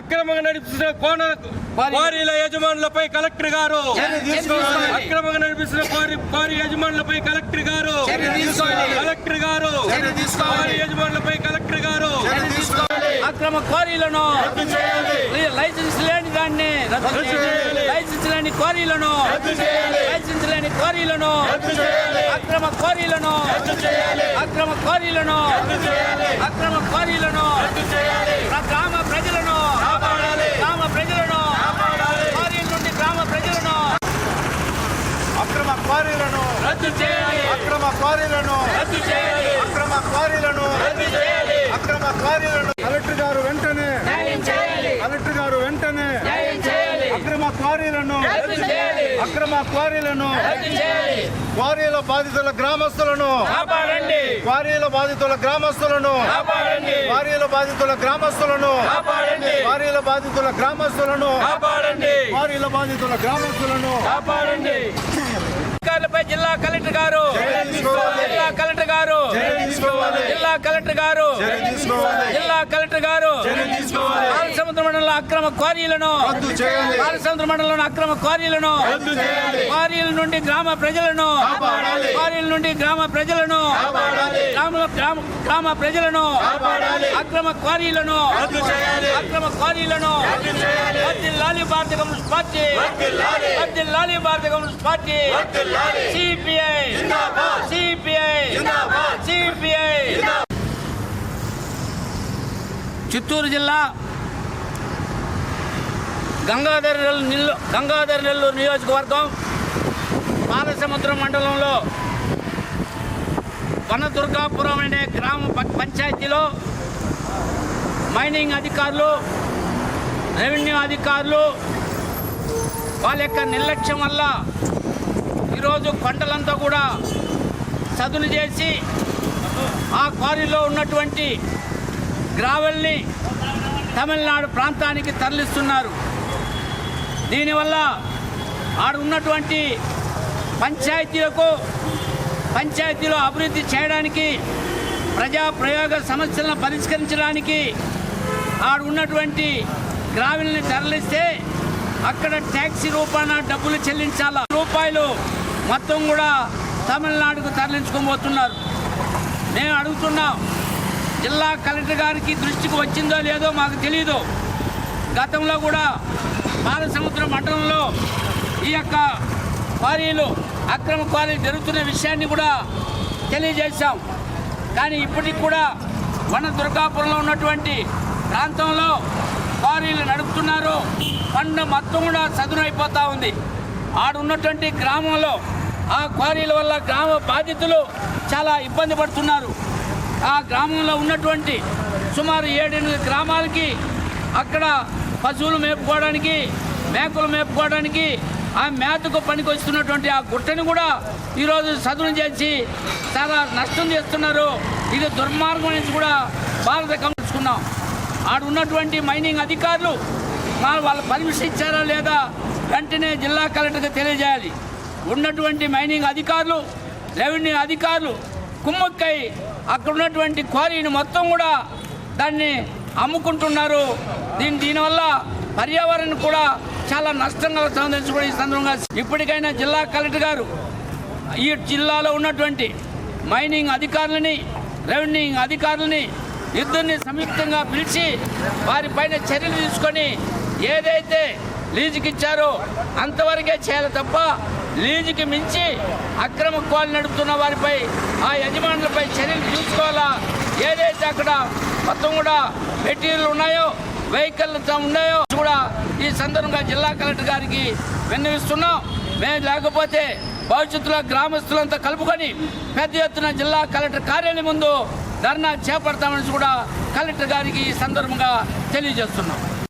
అక్రమంగా నడిపిస్తున్న కోన క్వారీల యజమానులపై కలెక్టర్ గారు. అక్రమంగా నడిపిస్తున్న క్వారీ క్వారీ యజమానులపై కలెక్టర్ గారు. కలెక్టర్ గారు. క్వారీ యజమానులపై కలెక్టర్ గారు. అక్రమ క్వారీలను లైసెన్స్ లేని దాన్ని రద్దు చేయాలి. లైసెన్స్ లేని క్వారీలను లైసెన్స్ లేని క్వారీలను అక్రమ క్వారీలను అక్రమ క్వారీలను అక్రమ క్వారీలను గ్రా- గ్రామ ప్రజలను గ్రామ ప్రజలను క్వారీల నుండి గ్రామ ప్రజలను అక్రమ క్వారీలను రద్దు చేయాలి. అక్రమ క్వారీలను రద్దు చేయాలి. అక్రమ క్వారీలను రద్దు చేయాలి. అక్రమ క్వారీలను కలెక్టర్ గారు వెంటనే కలెక్టర్ గారు వెంటనే అక్రమ క్వారీలను అక్రమ క్వారీలను క్వారీల బాధితుల గ్రామస్తులను క్వారీల బాధితుల గ్రామస్తులను క్వారీల బాధితుల గ్రామస్తులను క్వారీల బాధితుల గ్రామస్తులను క్వారీల బాధితుల గ్రామస్తులను అధికారులపై జిల్లా కలెక్టర్ గారు జిల్లా కలెక్టర్ గారు. పాలసముద్ర మండలంలో అక్రమ క్వారీలను. పాలసముద్ర మండలంలో అక్రమ క్వారీలను. క్వారీల నుండి గ్రామ ప్రజలను. క్వారీల నుండి గ్రామ ప్రజలను. గ్రామ ప్రజలను. అక్రమ క్వారీలను. అక్రమ క్వారీలను. వర్ధిల్లాలి భారత కమ్యూనిస్ట్ పార్టీ. వర్ధిల్లాలి భారత communist party. CPI. CPI Chittoor జిల్లా గంగాధర నెల్లు గంగాధర నెల్లూరు నియోజకవర్గం పాలసముద్రం మండలంలో వనదుర్గాపురం అనే గ్రామ పంచాయతీలో మైనింగ్ అధికారులు రెవెన్యూ అధికారులు వాళ్ళ యొక్క నిర్లక్ష్యం వల్ల ఈరోజు పంటలంతా కూడా చదును చేసి ఆ క్వారీలో ఉన్నటువంటి గ్రావెల్ని తమిళనాడు ప్రాంతానికి తరలిస్తున్నారు. దీనివల్ల ఆడ ఉన్నటువంటి పంచాయతీలకు పంచాయతీలో అభివృద్ధి చేయడానికి ప్రజా ప్రయోగ సమస్యలను పరిష్కరించడానికి ఆడ ఉన్నటువంటి గ్రావెల్ని తరలిస్తే అక్కడ ట్యాక్సీ రూపాన డబ్బులు చెల్లించాలా? రూపాయలు మొత్తం కూడా తమిళనాడుకు తరలించుకోబోతున్నారు మేము అడుగుతున్నాం జిల్లా కలెక్టర్ గారికి దృష్టికి వచ్చిందో లేదో మాకు తెలియదు గతంలో కూడా బాలసముద్ర మండలంలో ఈ యొక్క క్వారీలు అక్రమ క్వారీలు జరుగుతున్న విషయాన్ని కూడా తెలియజేశాం. కానీ ఇప్పటికి కూడా వన దుర్గాపురంలో ఉన్నటువంటి ప్రాంతంలో క్వారీలు నడుపుతున్నారు. పంట మొత్తం కూడా చదునైపోతూ ఉంది. ఆడున్నటువంటి గ్రామంలో ఆ క్వారీల వల్ల గ్రామ బాధితులు చాలా ఇబ్బంది పడుతున్నారు. ఆ గ్రామంలో ఉన్నటువంటి సుమారు ఏడెనిమిది గ్రామాలకి అక్కడ పశువులు మేపుకోవడానికి మేకలు మేపుకోవడానికి ఆ మేతకు పనికొస్తున్నటువంటి ఆ గుట్టని కూడా ఈరోజు చదును చేసి చాలా నష్టం చేస్తున్నారు. ఇది దుర్మార్గం నుంచి కూడా భారత గమనించుకున్నాం ఆడ ఉన్నటువంటి మైనింగ్ అధికారులు వాళ్ళు వాళ్ళ పర్మిషన్ ఇచ్చారా లేదా వెంటనే జిల్లా కలెక్టర్కి తెలియజేయాలి. ఉన్నటువంటి మైనింగ్ అధికారులు రెవెన్యూ అధికారులు కుమ్మక్కై అక్కడ ఉన్నటువంటి క్వారీని మొత్తం కూడా దాన్ని అమ్ముకుంటున్నారు. దీని దీనివల్ల పర్యావరణం కూడా చాలా నష్టం కలుగుతుందని కూడా ఈ సందర్భంగా ఇప్పటికైనా జిల్లా కలెక్టర్ గారు ఈ జిల్లాలో ఉన్నటువంటి మైనింగ్ అధికారులని రెవెన్యూ అధికారులని ఇద్దరిని సంయుక్తంగా పిలిచి వారిపైన చర్యలు తీసుకొని ఏదైతే లీజుకి ఇచ్చారో అంతవరకే చేయాలి తప్ప లీజుకి మించి అక్రమ కోళ్ళు నడుపుతున్న వారిపై ఆ యజమానులపై చర్యలు తీసుకోవాలా? ఏదైతే అక్కడ మొత్తం కూడా మెటీరియల్ ఉన్నాయో వెహికల్ ఉన్నాయో కూడా ఈ సందర్భంగా జిల్లా కలెక్టర్ గారికి విన్నవిస్తున్నాం. మేము లేకపోతే భవిష్యత్తులో గ్రామస్తులంతా కలుపుకొని పెద్ద ఎత్తున జిల్లా కలెక్టర్ కార్యాలయం ముందు ధర్నా చేపడతామని కూడా కలెక్టర్ గారికి ఈ సందర్భంగా తెలియజేస్తున్నాం.